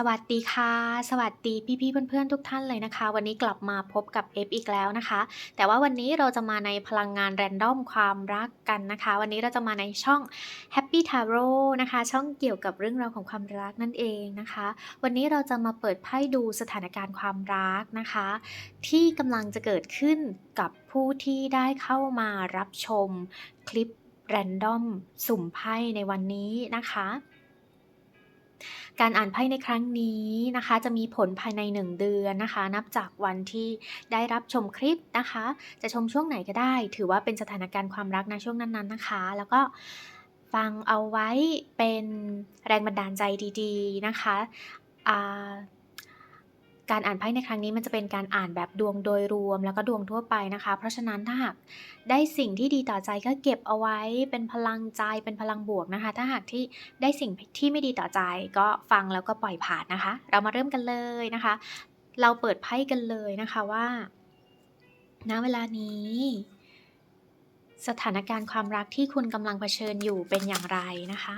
สวัสดีค่ะ สวัสดีพี่ๆเพื่อนๆทุกท่านเลยนะคะ วันนี้กลับมาพบกับ F อีกแล้วนะคะ แต่ว่าวันนี้เราจะมาในพลังงานแรนดอมความรักกันนะคะ วันนี้เราจะมาในช่อง Happy Tarot นะคะ ช่องเกี่ยวกับเรื่องราวของความรักนั่นเองนะคะ วันนี้เราจะมาเปิดไพ่ดูสถานการณ์ความรักนะคะ ที่กำลังจะเกิดขึ้นกับผู้ที่ได้เข้ามารับชมคลิปแรนดอมสุ่มไพ่ในวันนี้นะคะ การอ่านไพ่ในครั้งนี้นะคะ จะมีผลภายใน 1 เดือนนะคะ นับจากวันที่ได้รับชมคลิปนะคะ จะชมช่วงไหนก็ได้ ถือว่าเป็นสถานการณ์ความรักในช่วงนั้นๆนะคะ แล้วก็ฟังเอาไว้เป็นแรงบันดาลใจดี ๆ นะคะอ่า การอ่านไพ่ในครั้งนี้มันจะเป็นการอ่านแบบดวงโดยรวม แล้วก็ดวงทั่วไปนะคะ เพราะฉะนั้นถ้าหากได้สิ่งที่ดีต่อใจก็เก็บเอาไว้เป็นพลังใจเป็นพลังบวกนะคะ ถ้าหากที่ได้สิ่งที่ไม่ดีต่อใจ ก็ฟังแล้วก็ปล่อยผ่านนะคะ เรามาเริ่มกันเลยนะคะ เราเปิดไพ่กันเลยนะคะว่าณเวลานี้ สถานการณ์ความรักที่คุณกำลังเผชิญอยู่เป็นอย่างไรนะคะ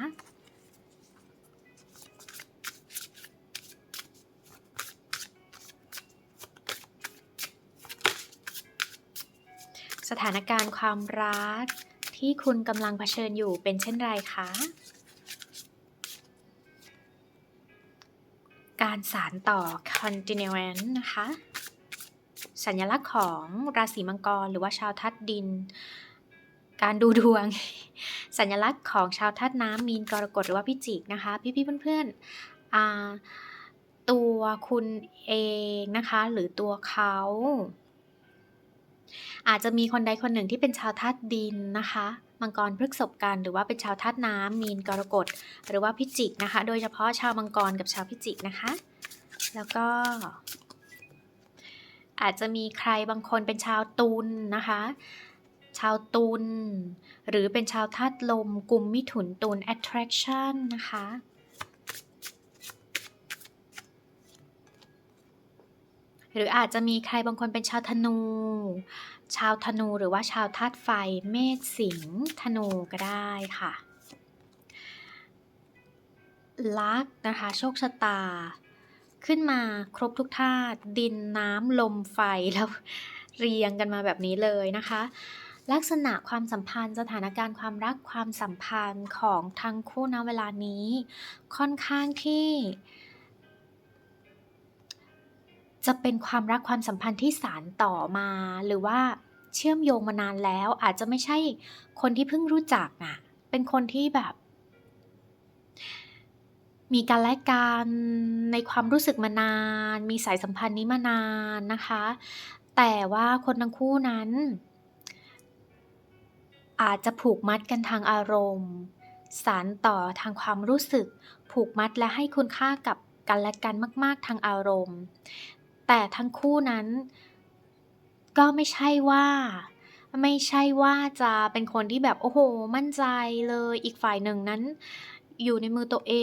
สถานการณ์ความรัก ที่คุณกำลังเผชิญอยู่เป็นเช่นไรคะ การสารต่อ continuance นะคะ สัญลักษณ์ของราศีมังกรหรือว่าชาวธาตุดิน การดูดวง สัญลักษณ์ของชาวธาตุน้ำมีนกรกฎหรือว่าพิจิกนะคะ พี่ๆเพื่อนๆตัวคุณเองนะคะ หรือตัวเขา อาจจะมีคนใดคนหนึ่งที่เป็นชาวธาตุดินนะคะ มังกรพฤกษบกันหรือว่าเป็นชาวธาตุน้ำมีนกรกฎหรือว่าพิจิกนะคะ โดยเฉพาะชาวมังกรกับชาวพิจิกนะคะ แล้วก็ อาจจะมีใครบางคนเป็นชาวตุลนะคะ ชาวตุลหรือเป็นชาวธาตุลมกลุ่มมิถุนตุล attraction นะคะหรืออาจจะมีใครบางคนเป็นชาวธนู ชาวธนูหรือว่าชาวธาตุไฟ เมษสิงห์ธนูก็ได้ค่ะ ลักนะคะ โชคชะตา ขึ้นมาครบทุกธาตุดินน้ำลมไฟแล้วเรียงกันมาแบบนี้เลยนะคะ ลักษณะความสัมพันธ์ สถานการณ์ความรักความสัมพันธ์ของทั้งคู่ณเวลานี้ ค่อนข้างที่ จะเป็นความรักความสัมพันธ์ที่สานต่อมา หรือว่าเชื่อมโยงมานานแล้ว อาจจะไม่ใช่คนที่เพิ่งรู้จักอะเป็นคนที่แบบ มีการและกันในความรู้สึกมานาน มีสายสัมพันธ์นี้มานานนะคะ แต่ว่าคนทั้งคู่นั้น อาจจะผูกมัดกันทางอารมณ์ สารต่อทางความรู้สึก ผูกมัดและให้คุณค่ากับกันและกันมาก ๆ ทางอารมณ์ แต่ทั้งคู่นั้น ก็ไม่ใช่ว่า ไม่ใช่ว่าจะเป็นคนที่แบบโอ้โห มั่นใจเลยอีกฝ่ายหนึ่งนั้น อยู่ในมือตัวเอ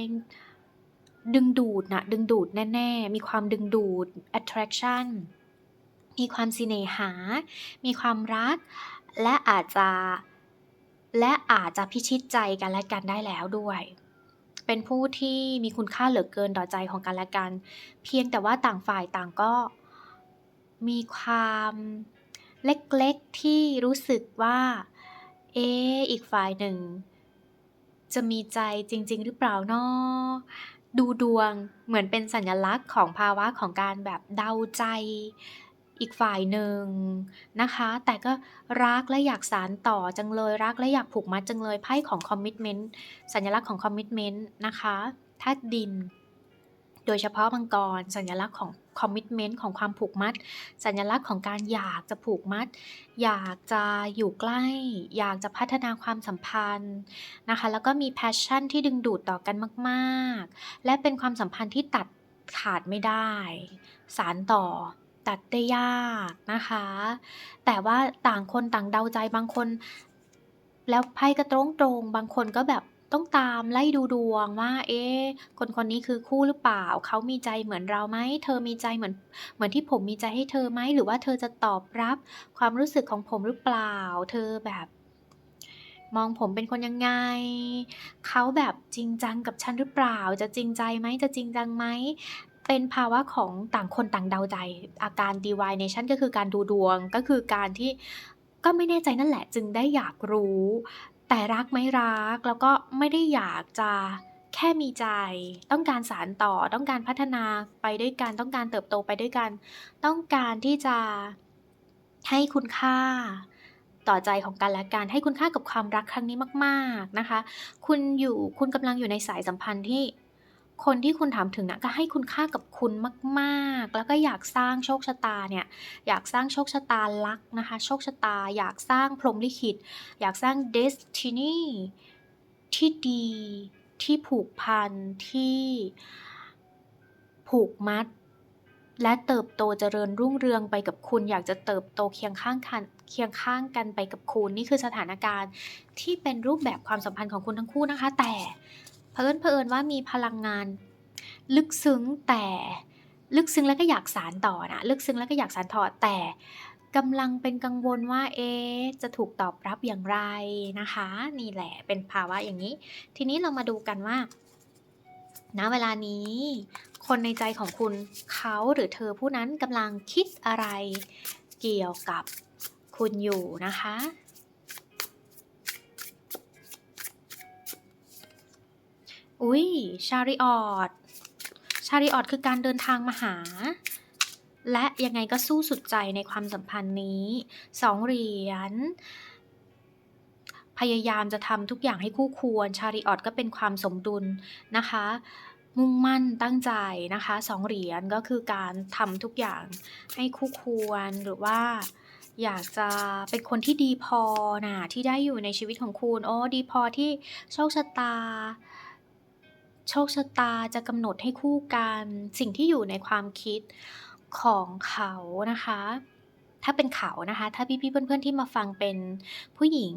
ง ดึงดูดนะดึงดูดแน่ ๆ มีความดึงดูด attraction มีความสิเนหา มีความรัก และอาจจะ และอาจจะพิชิตใจกันและกันได้แล้วด้วย เป็นผู้ที่มีคุณค่าเหลือเกินต่อใจของกันและกัน เพียงแต่ว่าต่างฝ่ายต่างก็มีความเล็กๆที่รู้สึกว่า เอ๊ะอีกฝ่ายหนึ่ง จะมีใจจริง ๆ หรือเปล่าเนาะดูดวงเหมือนเป็นสัญลักษณ์ของภาวะของการแบบเดาใจ อีกฝ่ายหนึ่งนะคะ แต่ก็รักและอยากสานต่อจังเลยรักและอยากผูกมัดจังเลยไพ่ของ commitment สัญลักษณ์ของ commitment นะคะธาตุดิน โดยเฉพาะมังกร สัญลักษณ์ของ commitment ของความผูกมัด สัญลักษณ์ของการอยากจะผูกมัด อยากจะอยู่ใกล้ อยากจะพัฒนาความสัมพันธ์นะคะ แล้วก็มี passion ที่ดึงดูดต่อกันมาก ๆ และเป็นความสัมพันธ์ที่ตัดขาดไม่ได้ สานต่อ ตัดได้ยากนะคะ แต่ว่าต่างคนต่างเดาใจบางคน แล้วไพ่ก็ตรงๆบางคนก็แบบต้องตามไล่ดูดวงว่า เอ๊ะคนคนนี้คือคู่หรือเปล่า เขามีใจเหมือนเราไหม เธอมีใจเหมือน เหมือนที่ผมมีใจให้เธอไหม หรือว่าเธอจะตอบรับความรู้สึกของผมหรือเปล่า เธอแบบ มองผมเป็นคนยังไง เขาแบบจริงจังกับฉันหรือเปล่า จะจริงใจไหม จะจริงจังไหม เป็นภาวะของต่างคนต่างเดาใจ อาการ divination ก็คือการดูดวง ก็คือการที่ก็ไม่แน่ใจนั่นแหละจึงได้อยากรู้ แต่รักไหมรักแล้วก็ไม่ได้อยากจะแค่มีใจ ต้องการสานต่อ ต้องการพัฒนาไปด้วยกัน ต้องการเติบโตไปด้วยกัน ต้องการที่จะให้คุณค่าต่อใจของกันและกันให้คุณค่ากับความรักครั้งนี้มาก ๆนะคะ คุณอยู่คุณกำลังอยู่ในสายสัมพันธ์ที่ คนที่คุณถามถึงน่ะก็ให้คุณค่ากับคุณมากๆ แล้วก็อยากสร้างโชคชะตาเนี่ย อยากสร้างโชคชะตาลักนะคะ โชคชะตา อยากสร้างพรหมลิขิต อยากสร้าง destiny ที่ดี ที่ผูกพัน ที่ผูกมัด และเติบโตเจริญรุ่งเรืองไปกับคุณ อยากจะเติบโตเคียงข้างคันเคียงข้างกันไปกับคุณ นี่คือสถานการณ์ที่เป็นรูปแบบความสัมพันธ์ของคุณทั้งคู่นะคะ แต่ เผอิญเผอิญว่ามีพลังงาน ลึกซึ้งแต่ลึกซึ้งแล้วก็อยากสานต่อนะลึกซึ้งแล้วก็อยากสานต่อแต่กำลังเป็นกังวลว่าเอ๊จะถูกตอบรับอย่างไรนะคะ นี่แหละเป็นภาวะอย่างนี้ ทีนี้เรามาดูกันว่าณเวลานี้ คนในใจของคุณเขาหรือเธอผู้นั้นกำลังคิดอะไรเกี่ยวกับคุณอยู่นะคะ อุ๊ย Chariot Chariot คือการเดินทางมาหา และยังไงก็สู้สุดใจในความสัมพันธ์นี้2เหรียญพยายามจะทำทุกอย่างให้คู่ควร Chariot ก็เป็นความสมดุลนะคะ มุ่งมั่นตั้งใจนะคะ2เหรียญก็คือการทำทุกอย่างให้คู่ควรหรือว่าอยากจะเป็นคนที่ดีพอนะที่ได้อยู่ในชีวิตของคุณอ๋อดีพอที่โชคชะตา โชคชะตาจะกำหนดให้คู่กันสิ่งที่อยู่ในความคิดของเขานะคะ ถ้าเป็นเขานะคะ ถ้าพี่ๆเพื่อนๆที่มาฟังเป็นผู้หญิง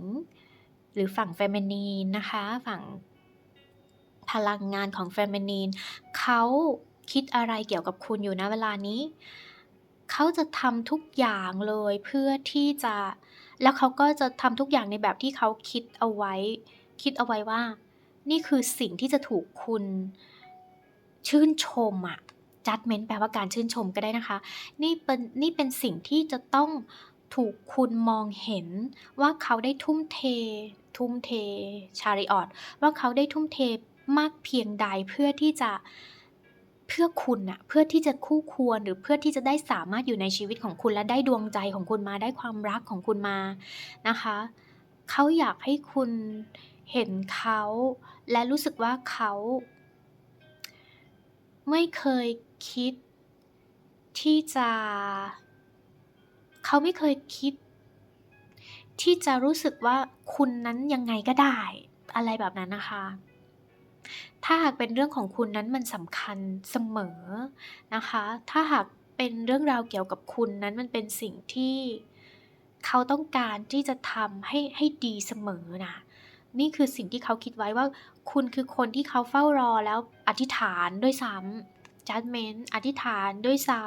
หรือฝั่ง Feminine นะคะ ฝั่งพลังงานของ Feminine เขาคิดอะไรเกี่ยวกับคุณอยู่ณเวลานี้ เขาจะทำทุกอย่างเลยเพื่อที่จะ แล้วเขาก็จะทำทุกอย่างในแบบที่เขาคิดเอาไว้ คิดเอาไว้ว่า นี่คือสิ่งที่จะถูกคุณชื่นชมอะ judgment แปลว่าการชื่นชมก็ได้นะคะ นี่เป็นนี่เป็นสิ่งที่จะต้องถูกคุณมองเห็นว่าเขาได้ทุ่มเท ทุ่มเท Chariot ว่าเขาได้ทุ่มเทมากเพียงใดเพื่อที่จะเพื่อคุณน่ะเพื่อที่จะคู่ควรหรือเพื่อที่จะได้สามารถอยู่ในชีวิตของคุณและได้ดวงใจของคุณมาได้ความรักของคุณมานะคะ เขาอยากให้คุณ เห็นเขา และรู้สึกว่าเขา ไม่เคยคิด ที่จะ เขาไม่เคยคิด ที่จะรู้สึกว่าคุณนั้นยังไงก็ได้ อะไรแบบนั้นนะคะ ถ้าหากเป็นเรื่องของคุณนั้นมันสำคัญเสมอนะคะ ถ้าหากเป็นเรื่องราวเกี่ยวกับคุณนั้นมันเป็นสิ่งที่เขาต้องการที่จะทำให้ให้ดีเสมอน่ะ นี่คือสิ่งที่เขาคิดไว้ว่า คุณคือคนที่เขาเฝ้ารอแล้วอธิษฐานด้วยซ้ำ judgment อธิษฐานด้วยซ้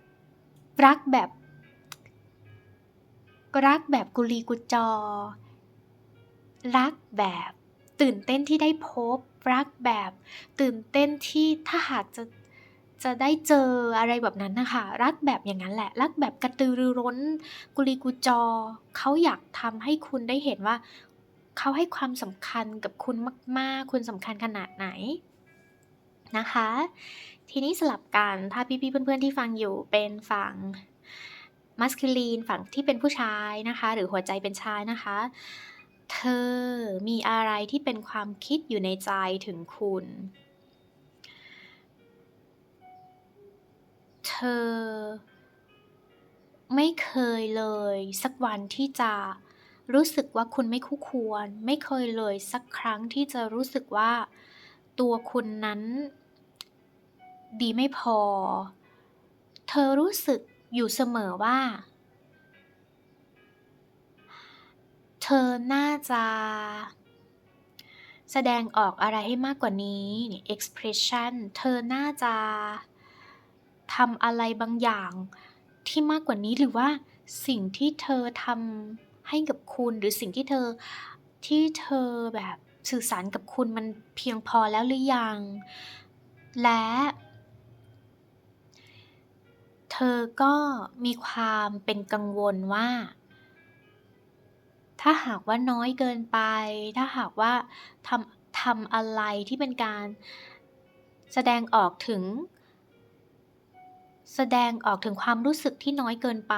ำ รักแบบรักแบบกุลีกุจอ รักแบบตื่นเต้นที่ได้พบ รักแบบตื่นเต้นที่ถ้าหากจะจะได้เจออะไรแบบนั้นนะคะ รักแบบอย่างงั้นแหละ รักแบบกระตือรือร้น กุลีกุจอ เขาอยากทำให้คุณได้เห็นว่า เขาให้ความสำคัญกับคุณมาก ๆ คุณสำคัญขนาดไหนนะคะ ทีนี้สลับกันถ้าพี่ๆเพื่อนๆที่ฟังอยู่เป็นฝั่ง masculine ฝั่งที่เป็นผู้ชายนะคะ หรือหัวใจเป็นชายนะคะ เธอมีอะไรที่เป็นความคิดอยู่ในใจถึงคุณ เธอไม่เคยเลยสักวันที่จะ รู้สึกว่าคุณไม่คู่ควร ไม่เคยเลยสักครั้งที่จะรู้สึกว่าตัวคุณนั้น ดีไม่พอ เธอรู้สึกอยู่เสมอว่า เธอน่าจะ แสดงออกอะไรให้มากกว่านี้ expression เธอน่าจะทำอะไรบางอย่างที่มากกว่านี้หรือว่าสิ่งที่เธอทำ ให้กับคุณหรือสิ่งที่เธอที่เธอแบบสื่อสารกับคุณมันเพียงพอแล้วหรือยัง และ เธอก็มีความเป็นกังวลว่า ถ้าหากว่าน้อยเกินไป ถ้าหากว่าทำทำอะไรที่เป็นการแสดงออกถึง แสดงออกถึงความรู้สึกที่น้อยเกินไป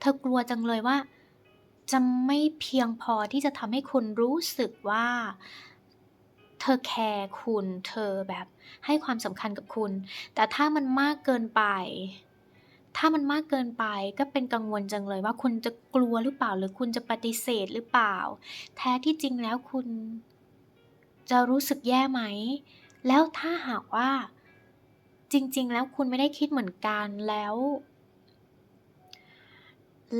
เธอกลัวจังเลยว่า จะไม่เพียงพอที่จะทำให้คุณรู้สึกว่า เธอแคร์คุณ เธอแบบให้ความสำคัญกับคุณ แต่ถ้ามันมากเกินไป ถ้ามันมากเกินไปก็เป็นกังวลจังเลยว่าคุณจะกลัวหรือเปล่า หรือคุณจะปฏิเสธหรือเปล่า แท้ที่จริงแล้วคุณ จะรู้สึกแย่ไหม แล้วถ้าหากว่า จริง ๆ แล้วคุณไม่ได้คิดเหมือนกันแล้ว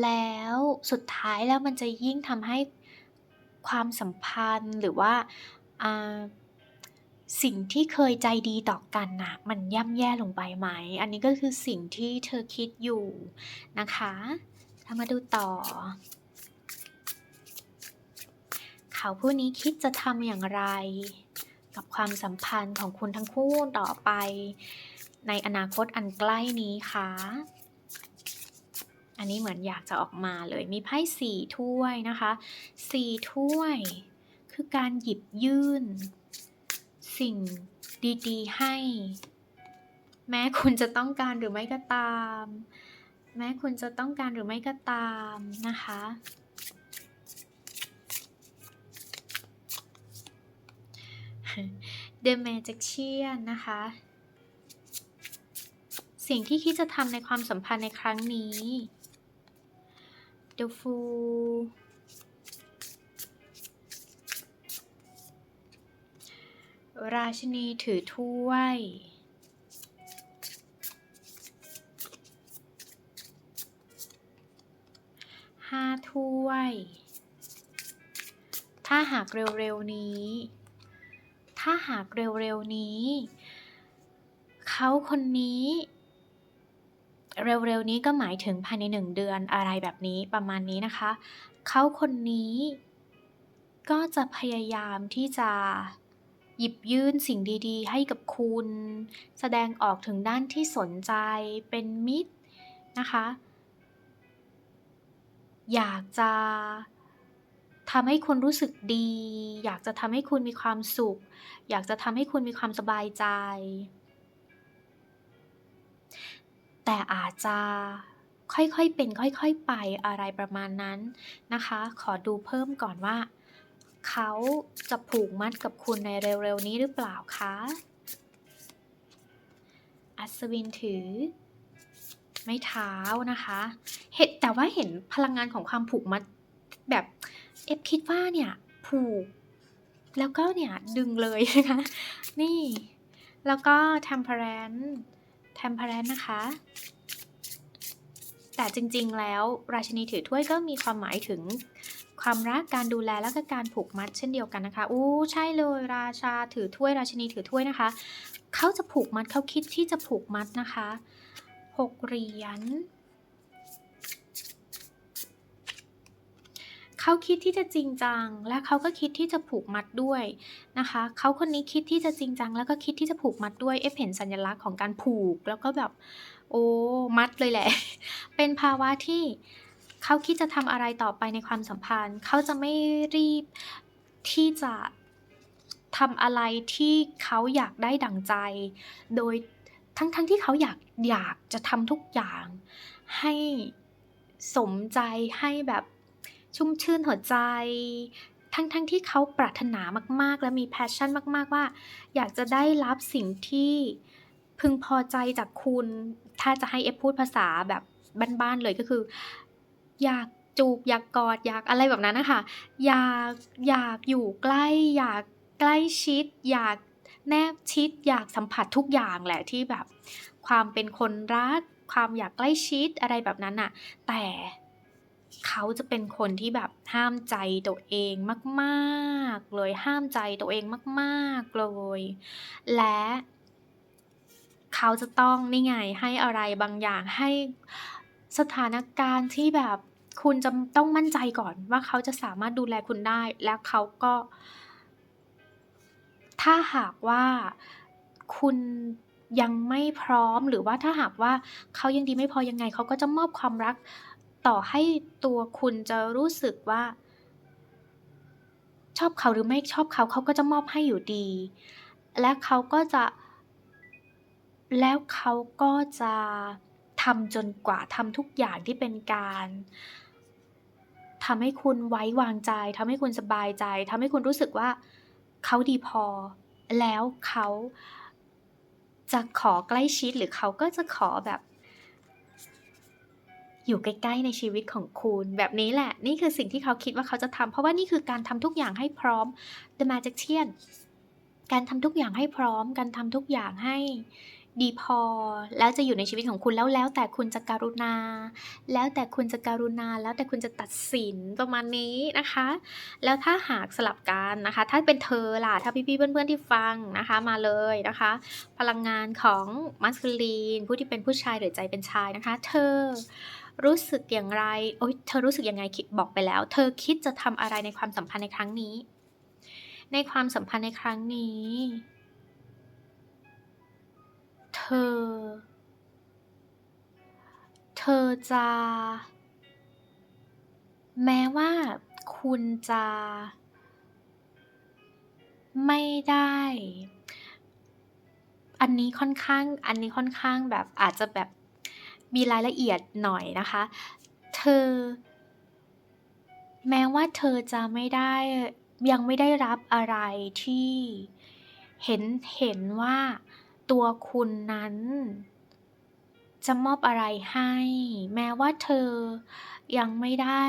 แล้วสุดท้ายแล้วมันจะยิ่งทำให้ความสัมพันธ์หรือว่าสิ่งที่เคยใจดีต่อกันนะมันย่ำแย่ลงไปไหม อันนี้ก็คือสิ่งที่เธอคิดอยู่นะคะเรามาดูต่อ เขาผู้นี้คิดจะทำอย่างไร กับความสัมพันธ์ของคุณทั้งคู่ต่อไป ในอนาคตอันใกล้นี้ค่ะ อันนี้เหมือนอยากจะออกมาเลยมีไพ่สี่ถ้วยนะคะสี่ถ้วย คือการหยิบยื่น สิ่งดีๆ ให้ แม้คุณจะต้องการหรือไม่ก็ตาม แม้คุณจะต้องการหรือไม่ก็ตามนะคะ The Magician นะคะ สิ่งที่คิดจะทำในความสัมพันธ์ในครั้งนี้ The Fool ราชินีถือถ้วย ห้าถ้วย ถ้าหากเร็วๆนี้ ถ้าหากเร็วๆนี้ เขาคนนี้ เร็วๆนี้ก็หมายถึงภายในหนึ่งเดือนอะไรแบบนี้ประมาณนี้นะคะ เขาคนนี้ก็จะพยายามที่จะหยิบยื่นสิ่งดีๆ ให้กับคุณ แสดงออกถึงด้านที่สนใจเป็นมิตรนะคะ อยากจะทำให้คุณรู้สึกดี อยากจะทำให้คุณมีความสุข อยากจะทำให้คุณมีความสบายใจ แต่อาจจะค่อยๆเป็นค่อยๆไปอะไรประมาณนั้นนะคะ ขอดูเพิ่มก่อนว่า เขาจะผูกมัดกับคุณในเร็วๆนี้หรือเปล่าคะอัศวินถือ ไม้เท้านะคะ เห็นแต่ว่าเห็นพลังงานของความผูกมัดแบบเอฟคิดว่าเนี่ยผูก แล้วก็เนี่ยดึงเลยนะคะ นี่ แล้วก็ temperance temperance นะคะ แต่จริงๆ แล้ว ราชินีถือถ้วยก็มีความหมายถึงความรักการดูแลและก็การผูกมัดเช่นเดียวกันนะคะอู้ใช่เลย ราชาถือถ้วยราชินีถือถ้วยนะคะ เขาจะผูกมัดเขาคิดที่จะผูกมัดนะคะหกเหรียญ เขาคิดที่จะจริงจัง และเขาก็คิดที่จะผูกมัดด้วยนะคะ เขาคนนี้คิดที่จะจริงจัง แล้วก็คิดที่จะผูกมัดด้วยเอฟเห็นสัญลักษณ์ของการผูก แล้วก็แบบโอ้มัดเลยแหละ เป็นภาวะที่เขาคิดจะทำอะไรต่อไปในความสัมพันธ์ เขาจะไม่รีบที่จะทำอะไรที่เขาอยากได้ดั่งใจ โดยทั้งๆทที่เขาอยากอยากจะทำทุกอย่างให้สมใจให้แบบ ชุ่มชื่นหัวใจ ทั้งๆทที่เขาปรารถนามากๆ และมีแพชชั่นมากๆว่า อยากจะได้รับสิ่งที่พึงพอใจจากคุณ ถ้าจะให้เอฟพูดภาษาแบบบ้านๆเลยก็คือ อยากจูบอยากกอดอยากอะไรแบบนั้นนะคะอยากอยากอยู่ใกล้ อยากใกล้ชิด อยากแนบชิด อยากสัมผัสทุกอย่างแหละที่แบบ ความเป็นคนรัก ความอยากใกล้ชิดอะไรแบบนั้นน่ะแต่ เขาจะเป็นคนที่แบบห้ามใจตัวเองมากๆ เลยห้ามใจตัวเองมากๆเลย และเขาจะต้องนี่ไงให้อะไรบางอย่างให้สถานการณ์ที่แบบคุณจะต้องมั่นใจก่อนว่าเขาจะสามารถดูแลคุณได้ และเขาก็ ถ้าหากว่าคุณยังไม่พร้อมหรือว่าถ้าหากว่าเขายังดีไม่พอยังไงเขาก็จะมอบความรัก ต่อให้ตัวคุณจะรู้สึกว่า ชอบเขาหรือไม่ชอบเขาเขาก็จะมอบให้อยู่ดี และเขาก็จะ แล้วเขาก็จะทำจนกว่าทำทุกอย่างที่เป็นการทำให้คุณไว้วางใจทำให้คุณสบายใจทำให้คุณรู้สึกว่าเขาดีพอ แล้วเขาจะขอใกล้ชิดหรือเขาก็จะขอแบบ อยู่ใกล้ๆในชีวิตของคุณ แบบนี้แหละ นี่คือสิ่งที่เขาคิดว่าเขาจะทำเพราะว่านี่คือการทำทุกอย่างให้พร้อม The Magician การทำทุกอย่างให้พร้อม การทำทุกอย่างให้ดีพอ แล้วจะอยู่ในชีวิตของคุณแล้วแล้วแต่คุณจะการุณา แล้วแต่คุณจะการุณา แล้วแต่คุณจะตัดสินประมาณนี้นะคะ แล้วถ้าหากสลับกันนะคะ ถ้าเป็นเธอล่ะ ถ้าพี่ๆเพื่อนๆที่ฟังนะคะมาเลยนะคะ พลังงานของ Masculine ผู้ที่เป็นผู้ชายหรือใจเป็นชายนะคะ เธอ รู้สึกอย่างไร โอ๊ยเธอรู้สึกยังไงคิดบอกไปแล้ว เธอคิดจะทำอะไรในความสัมพันธ์ในครั้งนี้ ในความสัมพันธ์ในครั้งนี้ เธอ เธอจะ แม้ว่าคุณจะ ไม่ได้อันนี้ค่อนข้าง อันนี้ค่อนข้างแบบอาจจะแบบ มีรายละเอียดหน่อยนะคะ เธอ แม้ว่าเธอจะไม่ได้ยังไม่ได้รับอะไรที่เห็นเห็นว่าตัวคุณนั้น จะมอบอะไรให้ แม้ว่าเธอยังไม่ได้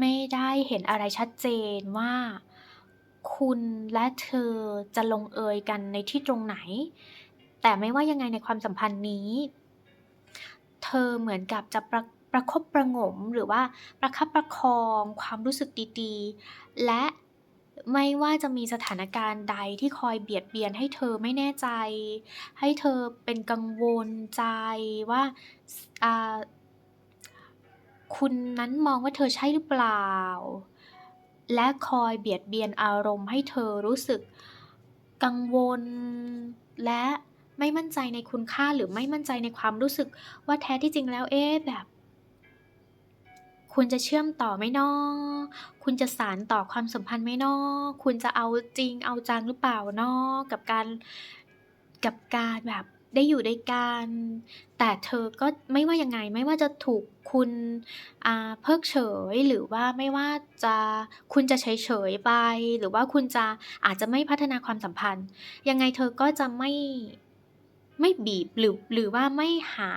ไม่ได้เห็นอะไรชัดเจนว่า คุณและเธอจะลงเอยกันในที่ตรงไหน แต่ไม่ว่ายังไงในความสัมพันธ์นี้ เธอเหมือนกับจะประประคบประงมหรือว่าประคับประคองความรู้สึกดีๆ และไม่ว่าจะมีสถานการณ์ใดที่คอยเบียดเบียนให้เธอไม่แน่ใจ ให้เธอเป็นกังวลใจว่าคุณนั้นมองว่าเธอใช่หรือเปล่า และคอยเบียดเบียนอารมณ์ให้เธอรู้สึกกังวลและ ไม่มั่นใจในคุณค่าหรือไม่มั่นใจในความรู้สึกว่าแท้ที่จริงแล้วเอ๊ะแบบ คุณจะเชื่อมต่อไหมนอคุณจะสานต่อความสัมพันธ์ไหมนอคุณจะเอาจริงเอาจังหรือเปล่านอกับการกับการแบบได้อยู่ด้วยกันแต่เธอก็ไม่ว่ายังไงไม่ว่าจะถูกคุณเพิกเฉยหรือว่าไม่ว่าจะคุณจะเฉยๆไป หรือว่าคุณจะอาจจะไม่พัฒนาความสัมพันธ์ ยังไงเธอก็จะไม่ ไม่บีบหรือหรือว่าไม่หา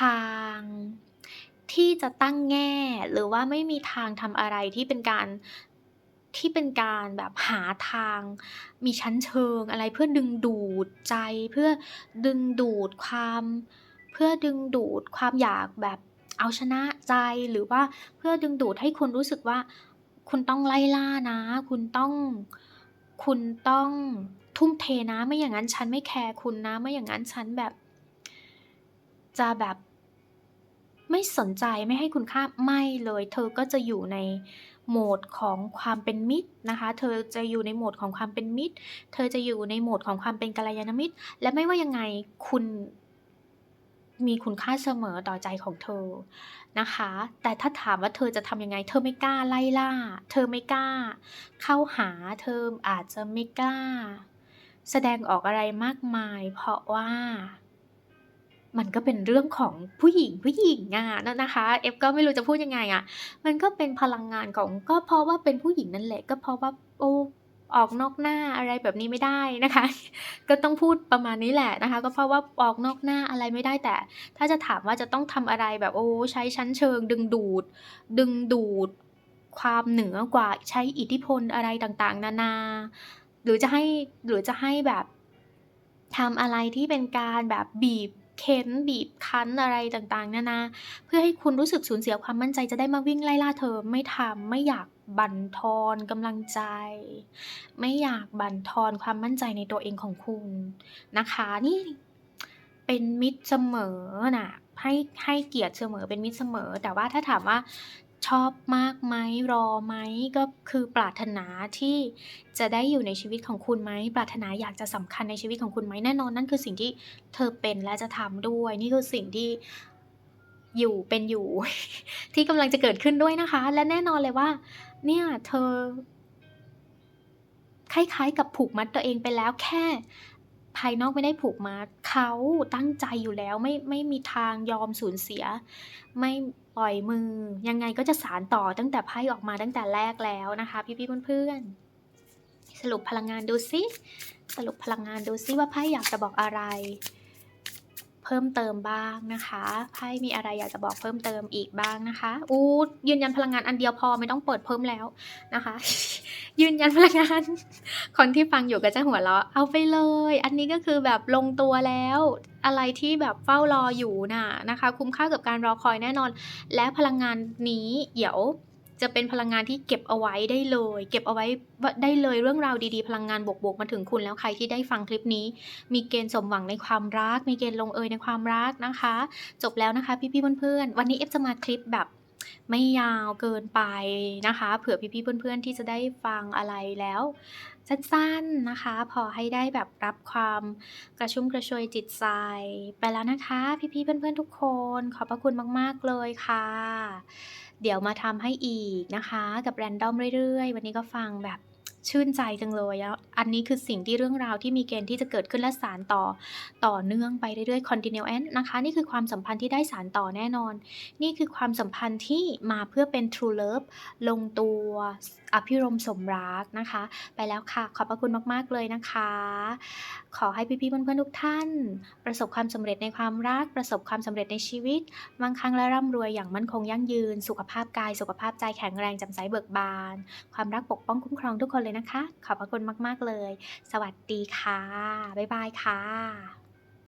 ทางที่จะตั้งแง่ หรือว่าไม่มีทางทำอะไรที่เป็นการที่เป็นการแบบหาทาง มีชั้นเชิงอะไรเพื่อดึงดูดใจ เพื่อดึงดูดความ เพื่อดึงดูดความอยากแบบเอาชนะใจหรือว่าเพื่อดึงดูดให้คุณรู้สึกว่า คุณต้องไล่ล่านะ คุณต้องคุณต้อง ทุ่มเทนะไม่อย่างงั้นฉันไม่แคร์คุณนะ ไม่อย่างงั้นฉันแบบ จะแบบ ไม่สนใจไม่ให้คุณค่าไม่เลย เธอก็จะอยู่ในโหมดของความเป็นมิตรนะคะ เธอจะอยู่ในโหมดของความเป็นมิตร เธอจะอยู่ในโหมดของความเป็นกัลยาณมิตร และไม่ว่ายังไงคุณมีคุณค่าเสมอต่อใจของเธอนะคะ แต่ถ้าถามว่าเธอจะทำยังไง เธอไม่กล้าไล่ล่า เธอไม่กล้า เข้าหา เธออาจจะไม่กล้า แสดงออกอะไรมากมาย เพราะว่า มันก็เป็นเรื่องของผู้หญิงผู้หญิงอะนนะคะ F ก็ไม่รู้จะพูดยังไงอะมันก็เป็นพลังงานของก็เพราะว่าเป็นผู้หญิงนั่นแหละ ก็เพราะว่าโอ้ออกนอกหน้าอะไรแบบนี้ไม่ได้นะคะ ก็ต้องพูดประมาณนี้แหละนะคะ ก็เพราะว่าออกนอกหน้าอะไรไม่ได้แต่ ถ้าจะถามว่าจะต้องทำอะไรแบบโอ้ใช้ชั้นเชิง ดึงดูด ดึงดูด ความเหนือกว่าใช้อิทธิพลอะไรต่างๆ นานา หรือจะให้หรือจะให้แบบทำอะไรที่เป็นการแบบบีบเค้นบีบคั้นอะไรต่างๆนานาเพื่อให้คุณรู้สึกสูญเสียความมั่นใจจะได้มาวิ่งไล่ล่าเธอไม่ทำไม่อยากบั่นทอนกำลังใจ ไม่อยากบั่นทอนความมั่นใจในตัวเองของคุณนะคะนี่เป็นมิตรเสมอน่ะให้ให้เกียรติเสมอเป็นมิตรเสมอ แต่ว่าถ้าถามว่า ชอบมากไหมรอไหมก็คือปรารถนาที่จะได้อยู่ในชีวิตของคุณไหมปรารถนาอยากจะสำคัญในชีวิตของคุณไหมแน่นอนนั่นคือสิ่งที่เธอเป็นและจะทำด้วย นี่คือสิ่งที่อยู่เป็นอยู่ ที่กำลังจะเกิดขึ้นด้วยนะคะ และแน่นอนเลยว่า เนี่ยเธอ คล้ายๆ กับผูกมัดตัวเองไปแล้วแค่ภายนอกไม่ได้ผูกมัดเขาตั้งใจอยู่แล้วไม่ไม่มีทางยอมสูญเสีย ไม่ ปล่อยมือ ยังไงก็จะสานต่อตั้งแต่ไพ่ออกมาตั้งแต่แรกแล้วนะคะ พี่ๆเพื่อนๆสรุปพลังงานดูซิสรุปพลังงานดูซิว่าไพ่อยากจะบอกอะไร เพิ่มเติมบ้างนะคะไพ่มีอะไรอยากจะบอกเพิ่มเติมอีกบ้างนะคะอู้ยืนยันพลังงานอันเดียวพอไม่ต้องเปิดเพิ่มแล้วนะคะ ยืนยันพลังงานคนที่ฟังอยู่ก็จะหัวเราะเอาไปเลย อันนี้ก็คือแบบลงตัวแล้ว อะไรที่แบบเฝ้ารออยู่น่ะนะคะ คุ้มค่ากับการรอคอยแน่นอน และพลังงานนี้เดี๋ยวจะเป็นพลังงานที่เก็บเอาไว้ได้เลย เก็บเอาไว้ได้เลยเรื่องราวดีๆ พลังงานบวกๆมาถึงคุณแล้วใครที่ได้ฟังคลิปนี้ มีเกณฑ์สมหวังในความรัก มีเกณฑ์ลงเอยในความรักนะคะ จบแล้วนะคะพี่ๆเพื่อนๆวันนี้เอฟจะมาคลิปแบบไม่ยาวเกินไปนะคะ เผื่อพี่ๆเพื่อนๆที่จะได้ฟังอะไรแล้ว สั้น ๆ นะคะ พอให้ได้แบบรับความกระชุ่มกระชวยจิตใจ ไปแล้วนะคะ พี่ๆ เพื่อน ๆ ทุกคน ขอบพระคุณมาก ๆ เลยค่ะ เดี๋ยวมาทำให้อีกนะคะ กับแรนดอมเรื่อย ๆ วันนี้ก็ฟังแบบชื่นใจจังเลยแล้วอันนี้คือสิ่งที่เรื่องราวที่มีเกณฑ์ที่จะเกิดขึ้นและสานต่อต่อเนื่องไปเรื่อยๆ continuous นะคะ นี่คือความสัมพันธ์ที่ได้สานต่อแน่นอน นี่คือความสัมพันธ์ที่มาเพื่อเป็น true love ลงตัว อภิรมสมรักนะคะ ไปแล้วค่ะ ขอบพระคุณมากๆเลยนะคะ ขอให้พี่ๆเพื่อนๆทุกท่าน ประสบความสำเร็จในความรัก ประสบความสำเร็จในชีวิตมั่งคั่งและร่ำรวยอย่างมั่นคงยั่งยืน สุขภาพกาย สุขภาพใจแข็งแรงจ่มใสเบิกบาน ความรักปกป้องคุ้มครองทุกคนเลยนะคะ ขอบพระคุณมากๆเลย สวัสดีค่ะ บ๊ายบายค่ะ